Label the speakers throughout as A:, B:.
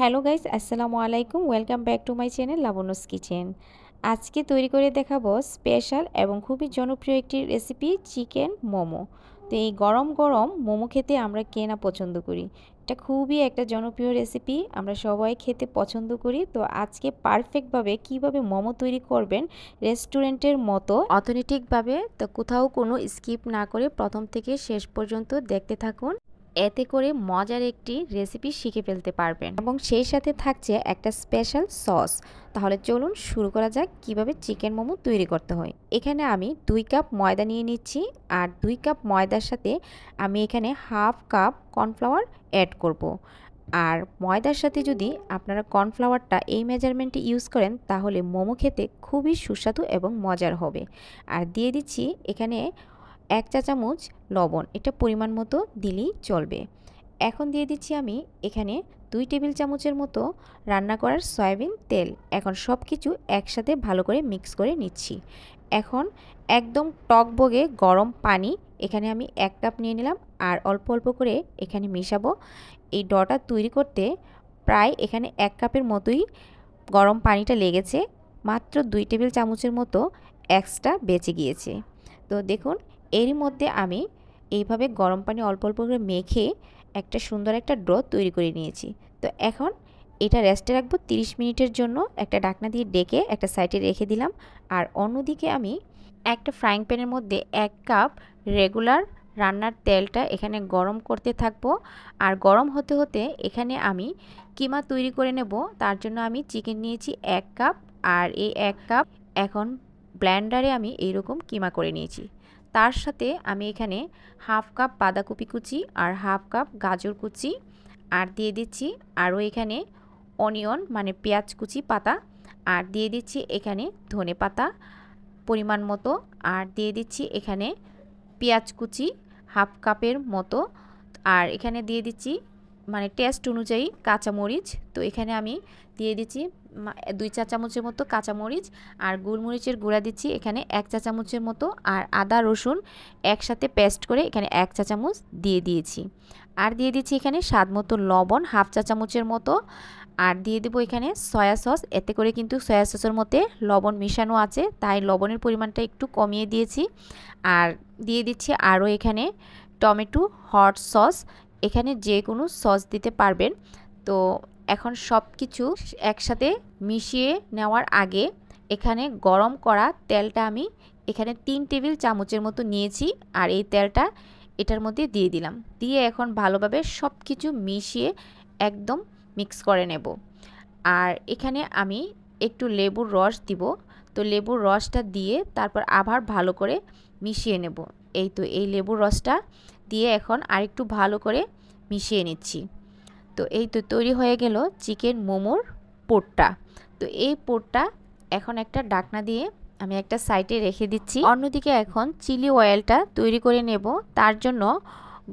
A: Hello guys, আসসালামু আলাইকুম। Welcome back to my channel Labonno's kitchen আজকে তৈরি করে দেখাবো স্পেশাল এবং খুবই জনপ্রিয় একটি রেসিপি চিকেন মোমো। তো এই গরম গরম মোমো খেতে আমরা কেনা পছন্দ করি। এটা খুবই একটা জনপ্রিয় রেসিপি আমরা সবাই খেতে পছন্দ করি। তো আজকে পারফেক্টভাবে কীভাবে মোমো তৈরি করবেন রেস্টুরেন্টের মতো অথেন্টিকভাবে তো কোথাও কোনো স্কিপ না করে প্রথম থেকে শেষ পর্যন্ত দেখতে থাকুন। এতে করে মজার একটি রেসিপি শিখে ফেলতে পারবেন। এবং সেই সাথে থাকছে একটা স্পেশাল সস তাহলে চলুন শুরু করা যাক কীভাবে চিকেন মোমো তৈরি করতে হয়। এখানে আমি দুই কাপ ময়দা নিয়ে নিচ্ছি আর দুই কাপ ময়দার সাথে আমি এখানে হাফ কাপ কর্নফ্লাওয়ার অ্যাড করব। আর ময়দার সাথে যদি আপনারা কর্নফ্লাওয়ারটা এই মেজারমেন্টে ইউজ করেন, তাহলে মোমো খেতে খুবই সুস্বাদু এবং মজার হবে। আর দিয়ে দিচ্ছি এখানে এক চা চামচ লবণ, এটা পরিমাণ মতো দিলেই চলবে। এখন দিয়ে দিচ্ছি আমি এখানে দুই টেবিল চামচের মতো রান্না করার সয়াবিন তেল। এখন সব কিছু একসাথে ভালো করে মিক্স করে নিচ্ছি। এখন একদম টক টকবগে গরম পানি এখানে আমি এক কাপ নিয়ে নিলাম আর অল্প অল্প করে এখানে মিশাবো। এই ডটা তৈরি করতে প্রায় এখানে এক কাপের মতোই গরম পানিটা লেগেছে, মাত্র দুই টেবিল চামচের মতো এক্সট্রা বেঁচে গিয়েছে। তো দেখুন এরই মধ্যে আমি এইভাবে গরম পানি অল্প অল্প করে মেখে একটা সুন্দর একটা ড্র তৈরি করে নিয়েছি। তো এখন এটা রেস্টে রাখব 30 মিনিটের জন্য, একটা ডাকনা দিয়ে ডেকে একটা সাইডে রেখে দিলাম। আর অন্যদিকে আমি একটা ফ্রাইং প্যানের মধ্যে এক কাপ রেগুলার রান্নার তেলটা এখানে গরম করতে থাকব। আর গরম হতে হতে এখানে আমি কিমা তৈরি করে নেব, তার জন্য আমি চিকেন নিয়েছি এক কাপ। আর এই এক কাপ এখন ব্ল্যান্ডারে আমি এইরকম কিমা করে নিয়েছি। তার সাথে আমি এখানে হাফ কাপ বাঁধাকপি কুচি আর হাফ কাপ গাজর কুচি আর দিয়ে দিচ্ছি আরও এখানে অনিয়ন মানে পেঁয়াজ কুচি পাতা আর দিয়ে দিচ্ছি এখানে ধনে পাতা পরিমাণ মতো আর দিয়ে দিচ্ছি এখানে পেঁয়াজ কুচি হাফ কাপের মতো আর এখানে দিয়ে দিচ্ছি মানে টেস্ট অনুযায়ী কাঁচামরিচ, তো এখানে আমি দিয়ে দিচ্ছি দুই চা চামচের মতো কাঁচামরিচ আর গোলমরিচের গুঁড়া দিচ্ছি এখানে এক চা চামচের মতো আর আদা, রসুন একসাথে পেস্ট করে এখানে এক চা চামচ দিয়ে দিয়েছি। আর দিয়ে দিচ্ছি এখানে স্বাদ মতো লবণ, হাফ চা চামচের মতো। আর দিয়ে দেবো এখানে সয়া সস, এতে করে কিন্তু সয়া সসের মধ্যে লবণ মিশানো আছে, তাই লবণের পরিমাণটা একটু কমিয়ে দিয়েছি। আর দিয়ে দিচ্ছি আরও এখানে টমেটো, হট সস এখানে যে কোনো সস দিতে পারবেন। তো এখন সব কিছু একসাথে মিশিয়ে নেওয়ার আগে এখানে গরম করা তেলটা আমি এখানে তিন টেবিল চামচের মতো নিয়েছি আর এই তেলটা এটার মধ্যে দিয়ে দিলাম। দিয়ে এখন ভালোভাবে সব কিছু মিশিয়ে একদম মিক্স করে নেব। আর এখানে আমি একটু লেবুর রস দিব। তো লেবুর রসটা দিয়ে তারপর আবার ভালো করে মিশিয়ে নেব। এই তো এই লেবুর রসটা দিয়ে এখন আরেকটু ভালো করে মিশিয়ে নিচ্ছি। তো এই তো তৈরি হয়ে গেল চিকেন মোমোর পোটটা। তো এই পোটটা এখন একটা ডাকনা দিয়ে আমি একটা সাইডে রেখে দিচ্ছি। অন্যদিকে এখন চিলি অয়েলটা তৈরি করে নেব। তার জন্য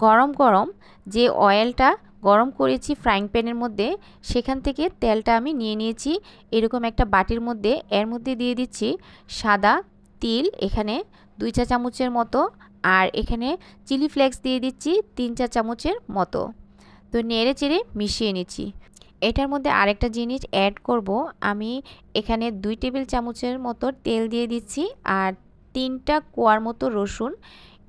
A: গরম গরম যে অয়েলটা গরম করেছি ফ্রাইং প্যানের মধ্যে, সেখান থেকে তেলটা আমি নিয়ে নিয়েছি। এরকম একটা বাটির মধ্যে, এর মধ্যে দিয়ে দিচ্ছি সাদা তিল, এখানে দুই চা চামচের মতো আর এখানে চিলি ফ্লেক্স দিয়ে দিচ্ছি তিন চার চামচের মতো। তো নেড়ে চেড়ে মিশিয়ে নিচ্ছি। এটার মধ্যে আরেকটা জিনিস অ্যাড করব। আমি এখানে দুই টেবিল চামচের মতো তেল দিয়ে দিচ্ছি আর তিনটা কোয়ার মতো রসুন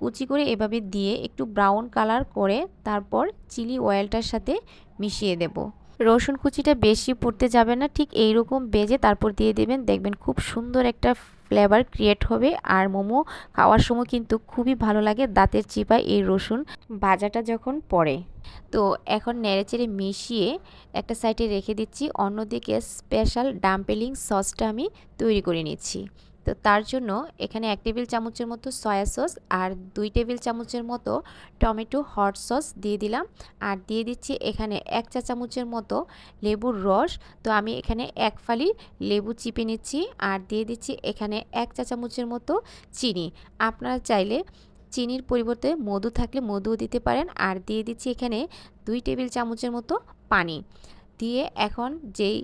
A: কুচি করে এভাবে দিয়ে একটু ব্রাউন কালার করে তারপর চিলি অয়েলটার সাথে মিশিয়ে দেব। রসুন কুচিটা বেশি পড়তে যাবে না, ঠিক এইরকম বেজে তারপর দিয়ে দেবেন। দেখবেন খুব সুন্দর একটা ফ্লেভার ক্রিয়েট হবে। আর মোমো খাওয়ার সময় কিন্তু খুবই ভালো লাগে দাঁতের চিপায় এই রসুন ভাজাটা যখন পড়ে। তো এখন নেড়েচেড়ে মিশিয়ে একটা সাইডে রেখে দিচ্ছি। অন্যদিকে স্পেশাল ডাম্পেলিং সসটা আমি তৈরি করে নিচ্ছি। তো তার জন্য এখানে এক টেবিল চামচের মতো সয়া সস আর দুই টেবিল চামচের মতো টমেটো হট সস দিয়ে দিলাম। আর দিয়ে দিচ্ছি এখানে এক চা চামচের মতো লেবুর রস। তো আমি এখানে এক ফালি লেবু চিপে নিচ্ছি আর দিয়ে দিচ্ছি এখানে এক চা চামচের মতো চিনি। আপনারা চাইলে চিনির পরিবর্তে মধু থাকলে মধুও দিতে পারেন। আর দিয়ে দিচ্ছি এখানে দুই টেবিল চামচের মতো পানি। দিয়ে এখন যেই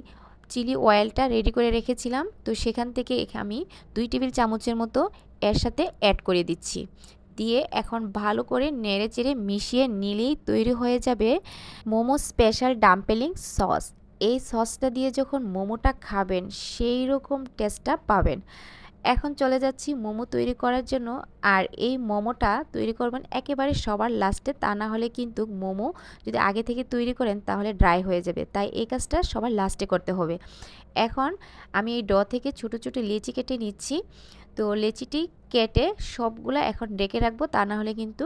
A: চিলি অয়েলটা রেডি করে রেখেছিলাম। তো সেখান থেকে আমি দুই টেবিল চামচের মতো এর সাথে অ্যাড করে দিচ্ছি। দিয়ে এখন ভালো করে নেড়ে চেড়ে মিশিয়ে নিলেই তৈরি হয়ে যাবে মোমো স্পেশাল ডাম্পেলিং সস এই সসটা দিয়ে যখন মোমোটা খাবেন, সেই রকম টেস্টটা পাবেন। এখন চলে যাচ্ছি মোমো তৈরি করার জন্য। আর এই মোমোটা তৈরি করবেন একেবারে সবার লাস্টে। তা না হলে কিন্তু মোমো যদি আগে থেকে তৈরি করেন তাহলে ড্রাই হয়ে যাবে। তাই এই কাজটা সবার লাস্টে করতে হবে। এখন আমি এই ড থেকে ছোটো ছোটো লেচি কেটে নিচ্ছি। তো লেচিটি কেটে সবগুলো এখন ডেকে রাখব। তা না হলে কিন্তু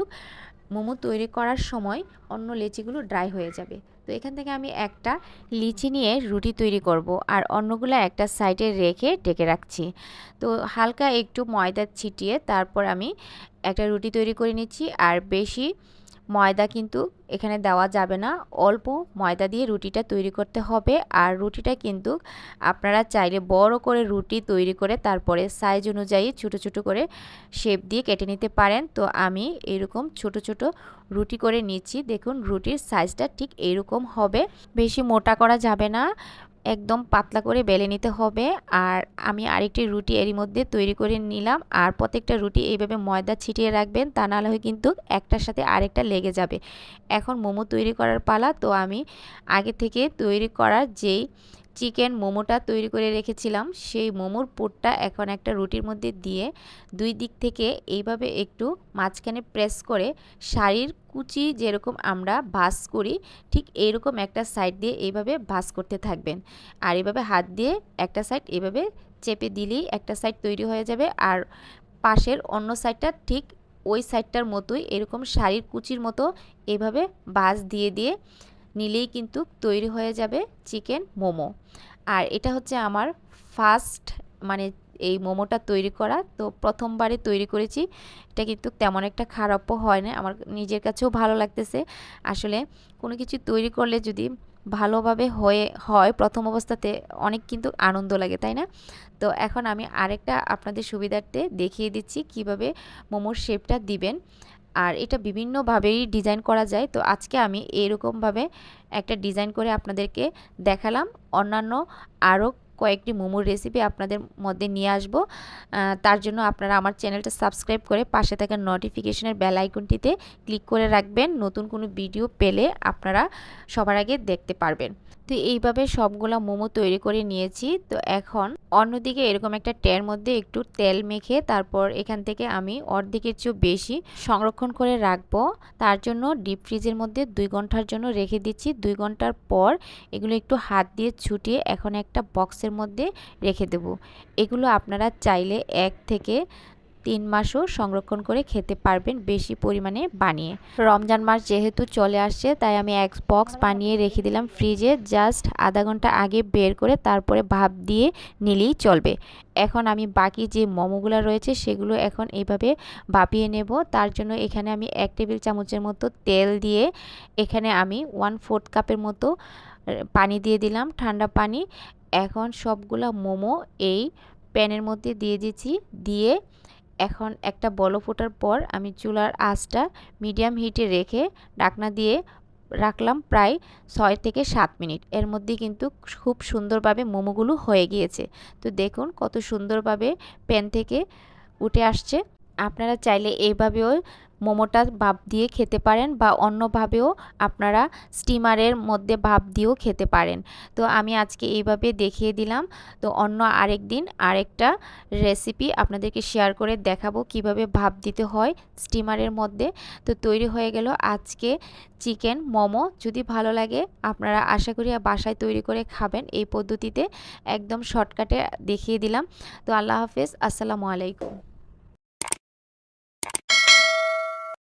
A: মোমো তৈরি করার সময় অন্য লেচিগুলো ড্রাই হয়ে যাবে। তো এখান থেকে আমি একটা লিচি নিয়ে রুটি তৈরি করব আর অন্যগুলো একটা সাইডে রেখে ডেকে রাখছি। তো হালকা একটু ময়দা ছিটিয়ে তারপর আমি একটা রুটি তৈরি করে নিচ্ছি আর বেশি ময়দা কিন্তু এখানে দেওয়া যাবে না। অল্প ময়দা দিয়ে রুটিটা তৈরি করতে হবে। আর রুটিটা কিন্তু আপনারা চাইলে বড় করে রুটি তৈরি করে তারপরে সাইজ অনুযায়ী ছোট ছোট করে শেপ দিয়ে কেটে নিতে পারেন। তো আমি এরকম ছোট ছোট রুটি করে নিচ্ছি। দেখুন রুটির সাইজটা ঠিক এরকম হবে। বেশি মোটা করা যাবে না। একদম পাতলা করে বেলে নিতে হবে। আর আমি আরেকটি রুটি এরই মধ্যে তৈরি করে নিলাম। আর প্রত্যেকটা রুটি এইভাবে ময়দা ছিটিয়ে রাখবেন, তা নাহলে কিন্তু একটার সাথে আরেকটা লেগে যাবে। এখন মোমো তৈরি করার পালা, তো আমি আগে থেকে তৈরি করার যেই চিকেন মোমোটা তৈরি করে রেখেছিলাম। সেই মোমোর পুরটা এখন একটা রুটির মধ্যে দিয়ে দুই দিক থেকে এইভাবে একটু মাঝখানে প্রেস করে শাড়ির কুচি যেরকম আমরা ভাস করি, ঠিক এইরকম একটা সাইড দিয়ে এইভাবে ভাস করতে থাকবেন। আর এইভাবে হাত দিয়ে একটা সাইড এভাবে চেপে দিলেই একটা সাইড তৈরি হয়ে যাবে। আর পাশের অন্য সাইডটা ঠিক ওই সাইডটার মতোই এরকম শাড়ির কুচির মতো এভাবে বাস দিয়ে দিয়ে নিলেই কিন্তু তৈরি হয়ে যাবে চিকেন মোমো। আর এটা হচ্ছে আমার ফার্স্ট মানে এই মোমোটা তৈরি করা। তো প্রথমবারে তৈরি করেছি। এটা কিন্তু তেমন একটা খারাপও হয় না। আমার নিজের কাছেও ভালো লাগতেছে। আসলে কোনো কিছু তৈরি করলে যদি ভালোভাবে হয়ে, হয় প্রথম অবস্থাতে অনেক কিন্তু আনন্দ লাগে, তাই না? তো এখন আমি আরেকটা আপনাদের সুবিধার্থে দেখিয়ে দিচ্ছি কীভাবে মোমোর শেপটা দিবেন। আর এটা বিভিন্নভাবেই ডিজাইন করা যায়। তো আজকে আমি এরকমভাবে একটা ডিজাইন করে আপনাদেরকে দেখালাম। অন্যান্য আরও কয়েকটি মোমোর রেসিপি আপনাদের মধ্যে নিয়ে আসব। তার জন্য আপনারা আমার চ্যানেলটা সাবস্ক্রাইব করে পাশে থাকা নোটিফিকেশনের বেল আইকনটিতে ক্লিক করে রাখবেন। নতুন কোনো ভিডিও পেলে আপনারা সবার আগে দেখতে পারবেন। তো এইভাবে সবগুলো মোমো তৈরি করে নিয়েছি। তো এখন অন্যদিকে এরকম একটা ট্যার মধ্যে একটু তেল মেখে তারপর এখান থেকে আমি অর্ধেকের চেয়েও বেশি সংরক্ষণ করে রাখব। তার জন্য ডিপ ফ্রিজের মধ্যে দুই ঘণ্টার জন্য রেখে দিচ্ছি। দুই ঘণ্টার পর এগুলো একটু হাত দিয়ে ছুটিয়ে এখন একটা বক্সের মধ্যে রেখে দেব। এগুলো আপনারা চাইলে এক থেকে তিন মাসও সংরক্ষণ করে খেতে পারবেন বেশি পরিমাণে বানিয়ে। রমজান মাস যেহেতু চলে আসছে, তাই আমি এক বক্স বানিয়ে রেখে দিলাম ফ্রিজে জাস্ট আধা ঘণ্টা আগে বের করে তারপরে ভাপ দিয়ে নিলেই চলবে। এখন আমি বাকি যে মোমোগুলো রয়েছে সেগুলো এখন এইভাবে ভাপিয়ে নেব। তার জন্য এখানে আমি এক টেবিল চামচের মতো তেল দিয়ে এখানে আমি ওয়ান ফোর্থ কাপের মতো পানি দিয়ে দিলাম। ঠান্ডা পানি এখন সবগুলা মোমো এই প্যানের মধ্যে দিয়ে দিচ্ছি। দিয়ে এখন একটা বলো ফোটার পর আমি চুলার আঁচটা মিডিয়াম হিটে রেখে ডাকনা দিয়ে রাখলাম প্রায় ছয় থেকে সাত মিনিট। এর মধ্যে কিন্তু খুব সুন্দরভাবে মোমোগুলো হয়ে গিয়েছে। তো দেখুন কত সুন্দরভাবে প্যান থেকে উঠে আসছে। আপনারা চাইলে এইভাবেও মোমোটা ভাপ দিয়ে খেতে পারেন বা অন্যভাবেও আপনারা স্টিমারের মধ্যে ভাপ দিয়েও খেতে পারেন। তো আমি আজকে এইভাবে দেখিয়ে দিলাম। তো অন্য আরেক দিন আরেকটা রেসিপি আপনাদেরকে শেয়ার করে দেখাবো কীভাবে ভাপ দিতে হয় স্টিমারের মধ্যে। তো তৈরি হয়ে গেল আজকে চিকেন মোমো। যদি ভালো লাগে আপনারা আশা করি বাসায় তৈরি করে খাবেন এই পদ্ধতিতে। একদম শর্টকাটে দেখিয়ে দিলাম। তো আল্লাহ হাফেজ। আসসালামু আলাইকুম।